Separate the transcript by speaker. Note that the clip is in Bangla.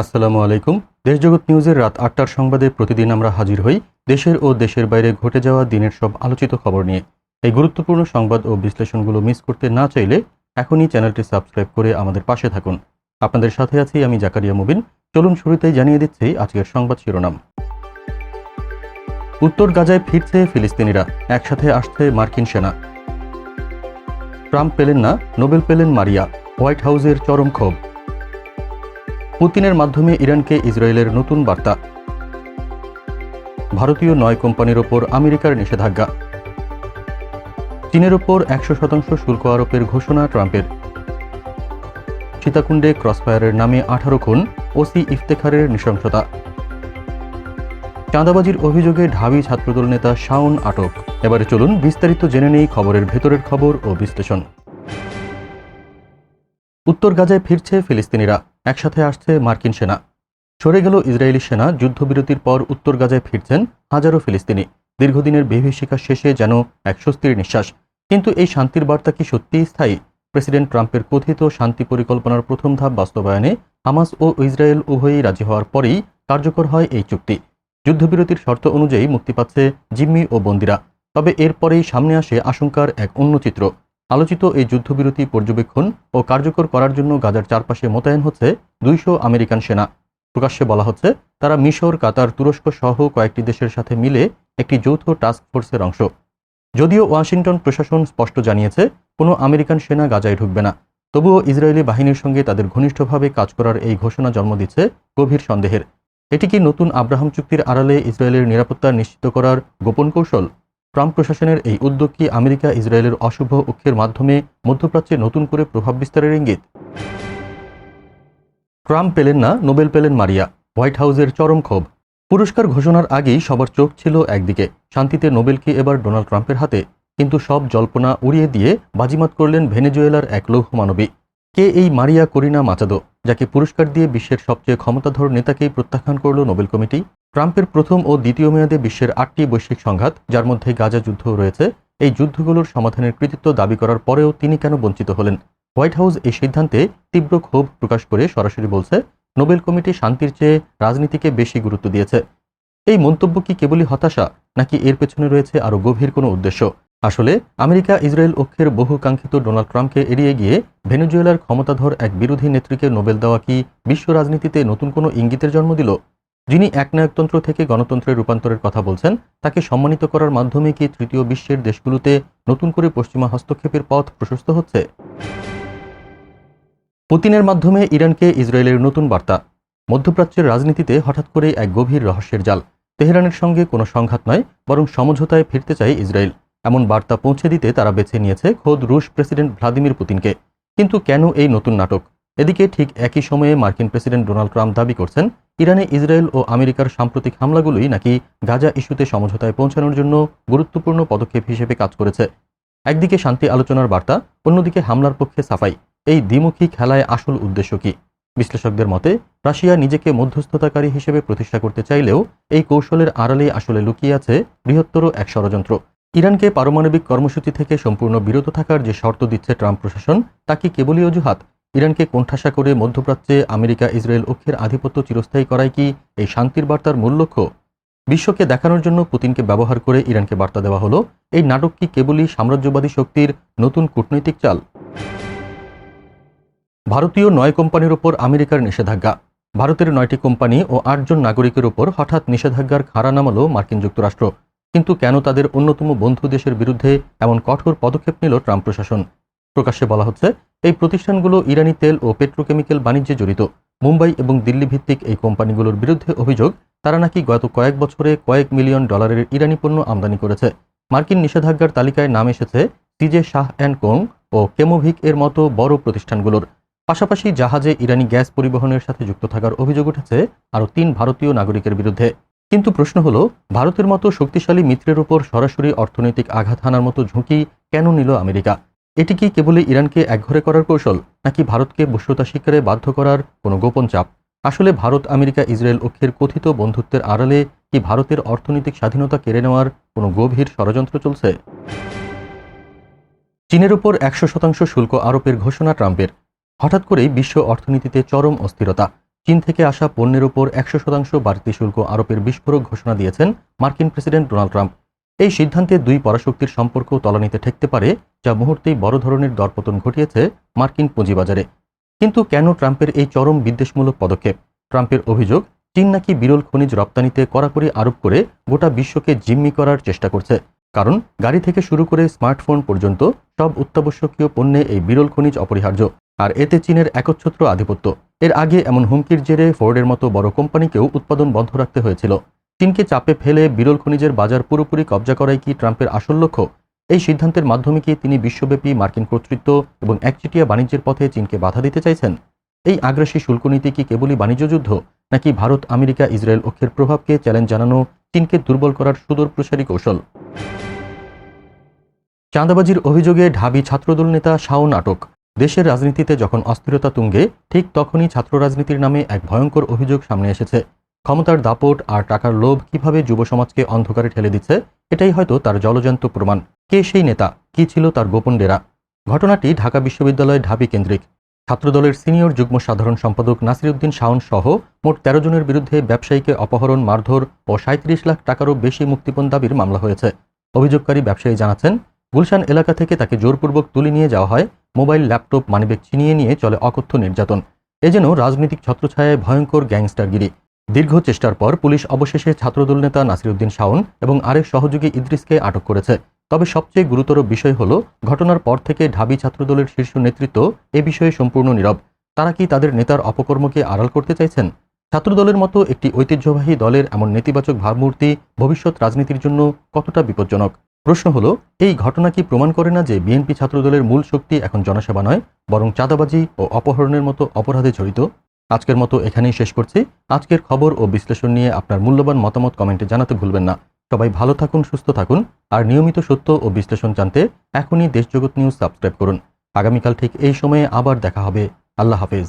Speaker 1: আসসালামু আলাইকুম। দেশজগৎ নিউজের রাত আটটার সংবাদে প্রতিদিন আমরা হাজির হই দেশের ও দেশের বাইরে ঘটে যাওয়া দিনের সব আলোচিত খবর নিয়ে। এই গুরুত্বপূর্ণ সংবাদ ও বিশ্লেষণগুলো মিস করতে না চাইলে এখনই চ্যানেলটি সাবস্ক্রাইব করে আমাদের পাশে থাকুন। আপনাদের সাথে আছি আমি জাকারিয়া মুবিন। চলুন শুরুতেই জানিয়ে দিচ্ছি আজকের সংবাদ শিরোনাম। উত্তর গাজায় ফিরছে ফিলিস্তিনিরা। একসাথে আসছে মার্কিন সেনা। ট্রাম্প পেলেন না, নোবেল পেলেন মারিয়া। হোয়াইট হাউসের চরম ক্ষোভ। পুতিনের মাধ্যমে ইরানকে ইসরায়েলের নতুন বার্তা। ভারতীয় নয় কোম্পানির ওপর আমেরিকার নিষেধাজ্ঞা। চীনের ওপর একশো শতাংশ শুল্ক আরোপের ঘোষণা ট্রাম্পের। সীতাকুণ্ডে ক্রসফায়ারের নামে আঠারো খুন, ওসি ইফতেখারের নৃশংসতা। চাঁদাবাজির অভিযোগে ঢাবি ছাত্রদল নেতা শাওন আটক। এবারে চলুন বিস্তারিত জেনে নেই খবরের ভেতরের খবর ও বিশ্লেষণ। উত্তর গাজায় ফিরছে ফিলিস্তিনিরা। একসাথে আসছে মার্কিন সেনা। সরে গেল ইসরায়েলি সেনা, যুদ্ধবিরতির পর উত্তর গাজায় ফিরছেন হাজারো ফিলিস্তিনি। দীর্ঘদিনের বিভীষিকা শেষে যেন এক স্বস্তির নিঃশ্বাস। কিন্তু এই শান্তির বার্তা কি সত্যিই স্থায়ী? প্রেসিডেন্ট ট্রাম্পের কথিত শান্তি পরিকল্পনার প্রথম ধাপ বাস্তবায়নে হামাস ও ইসরায়েল উভয়ই রাজি হওয়ার পরেই কার্যকর হয় এই চুক্তি। যুদ্ধবিরতির শর্ত অনুযায়ী মুক্তি পাচ্ছে জিম্মি ও বন্দিরা। তবে এরপরেই সামনে আসে আশঙ্কার এক অন্য চিত্র। আলোচিত এই যুদ্ধবিরতি পর্যবেক্ষণ ও কার্যকর করার জন্য গাজার চারপাশে মোতায়েন হচ্ছে দুইশো আমেরিকান সেনা। প্রকাশ্যে বলা হচ্ছে, তারা মিশর, কাতার, তুরস্ক সহ কয়েকটি দেশের সাথে মিলে একটি যৌথ টাস্ক ফোর্সের অংশ। যদিও ওয়াশিংটন প্রশাসন স্পষ্ট জানিয়েছে, কোনো আমেরিকান সেনা গাজায় ঢুকবে না। তবুও ইসরায়েলি বাহিনীর সঙ্গে তাদের ঘনিষ্ঠভাবে কাজ করার এই ঘোষণা জন্ম দিচ্ছে গভীর সন্দেহের। এটি কি নতুন আব্রাহাম চুক্তির আড়ালে ইসরায়েলের নিরাপত্তা নিশ্চিত করার গোপন কৌশল? ট্রাম্প প্রশাসনের এই উদ্যোগ কি আমেরিকা, ইসরায়েলের অশুভ ঐক্যের মাধ্যমে মধ্যপ্রাচ্যে নতুন করে প্রভাব বিস্তারের ইঙ্গিত? ট্রাম্প পেলেন না, নোবেল পেলেন মারিয়া, হোয়াইট হাউসের চরম ক্ষোভ। পুরস্কার ঘোষণার আগেই সবার চোখ ছিল একদিকে, শান্তিতে নোবেল কি এবার ডোনাল্ড ট্রাম্পের হাতে? কিন্তু সব জল্পনা উড়িয়ে দিয়ে বাজিমাত করলেন ভেনেজুয়েলার এক লৌহ মানবী। কে এই মারিয়া করিনা মাচাদো, যাকে পুরস্কার দিয়ে বিশ্বের সবচেয়ে ক্ষমতাধর নেতাকেই প্রত্যাখ্যান করল নোবেল কমিটি? ট্রাম্পের প্রথম ও দ্বিতীয় মেয়াদে বিশ্বের আটটি বৈশ্বিক সংঘাত, যার মধ্যে গাজা যুদ্ধ রয়েছে। এই যুদ্ধগুলোর সমাধানের কৃতিত্ব দাবি করার পরেও তিনি কেন বঞ্চিত হলেন? হোয়াইট হাউস এই সিদ্ধান্তে তীব্র ক্ষোভ প্রকাশ করে সরাসরি বলছে, নোবেল কমিটি শান্তির চেয়ে রাজনীতিকে বেশি গুরুত্ব দিয়েছে। এই মন্তব্য কি কেবলই হতাশা, নাকি এর পেছনে রয়েছে আরও গভীর কোনো উদ্দেশ্য? আসলে আমেরিকা, ইসরায়েল ঐক্যের বহু কাঙ্ক্ষিত ডোনাল্ড ট্রাম্পকে এড়িয়ে গিয়ে ভেনেজুয়েলার ক্ষমতাধর এক বিরোধী নেত্রীকে নোবেল দেওয়া কি বিশ্ব রাজনীতিতে নতুন কোনো ইঙ্গিতের জন্ম দিল? যিনি একনায়কতন্ত্র থেকে গণতন্ত্রের রূপান্তরের কথা বলছেন, তাকে সম্মানিত করার মাধ্যমে কি তৃতীয় বিশ্বের দেশগুলোতে নতুন করে পশ্চিমা হস্তক্ষেপের পথ প্রশস্ত হচ্ছে? পুতিনের মাধ্যমে ইরানকে ইসরায়েলের নতুন বার্তা। মধ্যপ্রাচ্যের রাজনীতিতে হঠাৎ করে এক গভীর রহস্যের জাল। তেহরানের সঙ্গে কোনো সংঘাত নয়, বরং সমঝোতায় ফিরতে চায় ইসরায়েল। এমন বার্তা পৌঁছে দিতে তারা বেছে নিয়েছে খোদ রুশ প্রেসিডেন্ট ভ্লাদিমির পুতিনকে। কিন্তু কেন এই নতুন নাটক? এদিকে ঠিক একই সময়ে মার্কিন প্রেসিডেন্ট ডোনাল্ড ট্রাম্প দাবি করছেন, ইরানে ইসরায়েল ও আমেরিকার সাম্প্রতিক হামলাগুলোই নাকি গাজা ইস্যুতে সমঝোতায় পৌঁছানোর জন্য গুরুত্বপূর্ণ পদক্ষেপ হিসেবে কাজ করেছে। একদিকে শান্তি আলোচনার বার্তা, অন্যদিকে হামলার পক্ষে সাফাই। এই দ্বিমুখী খেলায় আসল উদ্দেশ্য কি? বিশ্লেষকদের মতে, রাশিয়া নিজেকে মধ্যস্থতাকারী হিসেবে প্রতিষ্ঠা করতে চাইলেও এই কৌশলের আড়ালে আসলে লুকিয়ে আছে বৃহত্তর এক ষড়যন্ত্র। ইরানকে পারমাণবিক কর্মসূচি থেকে সম্পূর্ণ বিরত থাকার যে শর্ত দিচ্ছে ট্রাম্প প্রশাসন, তা কি কেবলই অজুহাত? ইরানকে কোণঠাসা করে মধ্যপ্রাচ্যে আমেরিকা, ইসরায়েল ঐক্যের আধিপত্য চিরস্থায়ী করাই কি এই শান্তির বার্তার মূল লক্ষ্য? বিশ্বকে দেখানোর জন্য পুতিনকে ব্যবহার করে ইরানকে বার্তা দেওয়া হলো, এই নাটক কি কেবলই সাম্রাজ্যবাদী শক্তির নতুন কূটনৈতিক চাল? ভারতীয় নয় কোম্পানির ওপর আমেরিকার নিষেধাজ্ঞা। ভারতের নয়টি কোম্পানি ও আটজন নাগরিকের ওপর হঠাৎ নিষেধাজ্ঞার খাড়া নামালো মার্কিন যুক্তরাষ্ট্র। কিন্তু কেন তাদের অন্যতম বন্ধু দেশের বিরুদ্ধে এমন কঠোর পদক্ষেপ নিল ট্রাম্প প্রশাসন? প্রকাশ্যে বলা হচ্ছে, এই প্রতিষ্ঠানগুলো ইরানি তেল ও পেট্রোকেমিক্যাল বাণিজ্যে জড়িত। মুম্বাই এবং দিল্লি ভিত্তিক এই কোম্পানিগুলোর বিরুদ্ধে অভিযোগ, তারা নাকি গত কয়েক বছরে কয়েক মিলিয়ন ডলারের ইরানি পণ্য আমদানি করেছে। মার্কিন নিষেধাজ্ঞার তালিকায় নাম এসেছে, সিজে শাহ অ্যান্ড কোং ও কেমোভিক এর মতো বড় প্রতিষ্ঠানগুলোর। পাশাপাশি জাহাজে ইরানি গ্যাস পরিবহনের সাথে যুক্ত থাকার অভিযোগ উঠেছে আরও তিন ভারতীয় নাগরিকের বিরুদ্ধে। কিন্তু প্রশ্ন হলো, ভারতের মতো শক্তিশালী মিত্রের উপর সরাসরি অর্থনৈতিক আঘাত হানার মতো ঝুঁকি কেন নিল আমেরিকা? এটি কি কেবলই ইরানকে একঘরে করার কৌশল, নাকি ভারতকে বস্যতা শিকারে বাধ্য করার কোনো গোপন চাপ? আসলে ভারত, আমেরিকা, ইসরায়েল ঐক্যের কথিত বন্ধুত্বের আড়ালে কি ভারতের অর্থনৈতিক স্বাধীনতা কেড়ে নেওয়ার কোনো গভীর ষড়যন্ত্র চলছে? চীনের উপর একশো শতাংশ শুল্ক আরোপের ঘোষণা ট্রাম্পের। হঠাৎ করেই বিশ্ব অর্থনীতিতে চরম অস্থিরতা। চীন থেকে আসা পণ্যের ওপর একশো শতাংশ বাড়তি শুল্ক আরোপের বিস্ফোরক ঘোষণা দিয়েছেন মার্কিন প্রেসিডেন্ট ডোনাল্ড ট্রাম্প। এই সিদ্ধান্তে দুই পরাশক্তির সম্পর্ক তলানিতে ঠেকতে পারে, যা মুহূর্তেই বড় ধরনের দরপতন ঘটিয়েছে মার্কিন পুঁজিবাজারে। কিন্তু কেন ট্রাম্পের এই চরম বিদ্বেষমূলক পদক্ষেপ? ট্রাম্পের অভিযোগ, চীন নাকি বিরল খনিজ রপ্তানিতে কড়াকড়ি আরোপ করে গোটা বিশ্বকে জিম্মি করার চেষ্টা করছে। কারণ, গাড়ি থেকে শুরু করে স্মার্টফোন পর্যন্ত সব অত্যাবশ্যকীয় পণ্যে এই বিরল খনিজ অপরিহার্য। আর এতে চীনের একচ্ছত্র আধিপত্য। এর আগে এমন হুমকির জেরে ফোর্ডের মতো বড় কোম্পানিকেও উৎপাদন বন্ধ রাখতে হয়েছিল। চীনকে চাপে ফেলে বিরল খনিজের বাজার পুরোপুরি কবজা করাই কি ট্রাম্পের আসল লক্ষ্য? এই সিদ্ধান্তের মাধ্যমে কি তিনি বিশ্বব্যাপী মার্কিন কর্তৃত্ব এবং একচেটিয়া বাণিজ্যের পথে চীনকে বাধা দিতে চাইছেন? এই আগ্রাসী শুল্ক নীতি কি কেবলই বাণিজ্য যুদ্ধ, নাকি ভারত, আমেরিকা, ইসরায়েল ঐক্যের প্রভাবকে চ্যালেঞ্জ জানানো চীনকে দুর্বল করার সুদূর প্রসারী কৌশল? চাঁদাবাজির অভিযোগে ঢাবি ছাত্রদল নেতা শাওন আটক দেশের রাজনীতিতে যখন অস্থিরতা তুঙ্গে, ঠিক তখনই ছাত্র রাজনীতির নামে এক ভয়ঙ্কর অভিযোগ সামনে এসেছে। ক্ষমতার দাপট আর টাকার লোভ কীভাবে যুব সমাজকে অন্ধকারে ঠেলে দিচ্ছে, এটাই হয়তো তার জলজান্ত প্রমাণ। কে সেই নেতা? কি ছিল তার গোপন ডেরা? ঘটনাটি ঢাকা বিশ্ববিদ্যালয়ের ঢাবি কেন্দ্রিক। ছাত্রদলের সিনিয়র যুগ্ম সাধারণ সম্পাদক নাসিরুদ্দিন শাওন সহ মোট তেরো জনের বিরুদ্ধে ব্যবসায়ীকে অপহরণ, মারধর ও সাঁত্রিশ লাখ টাকারও বেশি মুক্তিপণ দাবির মামলা হয়েছে। অভিযোগকারী ব্যবসায়ী জানাচ্ছেন, গুলশান এলাকা থেকে তাকে জোরপূর্বক তুলে নিয়ে যাওয়া হয় মোবাইল, ল্যাপটপ, মানিব্যাগ ছিনিয়ে নিয়ে চলে অকথ্য নির্যাতন। এ যেন রাজনৈতিক ছত্রছায়ায় ভয়ঙ্কর গ্যাংস্টারগিরি। দীর্ঘ চেষ্টার পর পুলিশ অবশেষে ছাত্রদল নেতা নাসিরুদ্দিন শাওন এবং আরেক সহযোগী ইদ্রিসকে আটক করেছে। তবে সবচেয়ে গুরুতর বিষয় হল, ঘটনার পর থেকে ঢাবি ছাত্রদলের শীর্ষ নেতৃত্ব এ বিষয়ে সম্পূর্ণ নীরব। তারা কি তাদের নেতার অপকর্মকে আড়াল করতে চাইছেন? ছাত্রদলের মতো একটি ঐতিহ্যবাহী দলের এমন নেতিবাচক ভাবমূর্তি ভবিষ্যৎ রাজনীতির জন্য কতটা বিপজ্জনক? প্রশ্ন হলো, এই ঘটনা কি প্রমাণ করে না যে বিএনপি ছাত্রদলের মূল শক্তি এখন জনসেবা নয়, বরং চাঁদাবাজি ও অপহরণের মতো অপরাধে জড়িত? আজকের মতো এখানেই শেষ করছি। আজকের খবর ও বিশ্লেষণ নিয়ে আপনার মূল্যবান মতামত কমেন্টে জানাতে ভুলবেন না। সবাই ভালো থাকুন, সুস্থ থাকুন, আর নিয়মিত সত্য ও বিশ্লেষণ জানতে এখনই দেশজগৎ নিউজ সাবস্ক্রাইব করুন। আগামীকাল ঠিক এই সময়ে আবার দেখা হবে। আল্লাহ হাফেজ।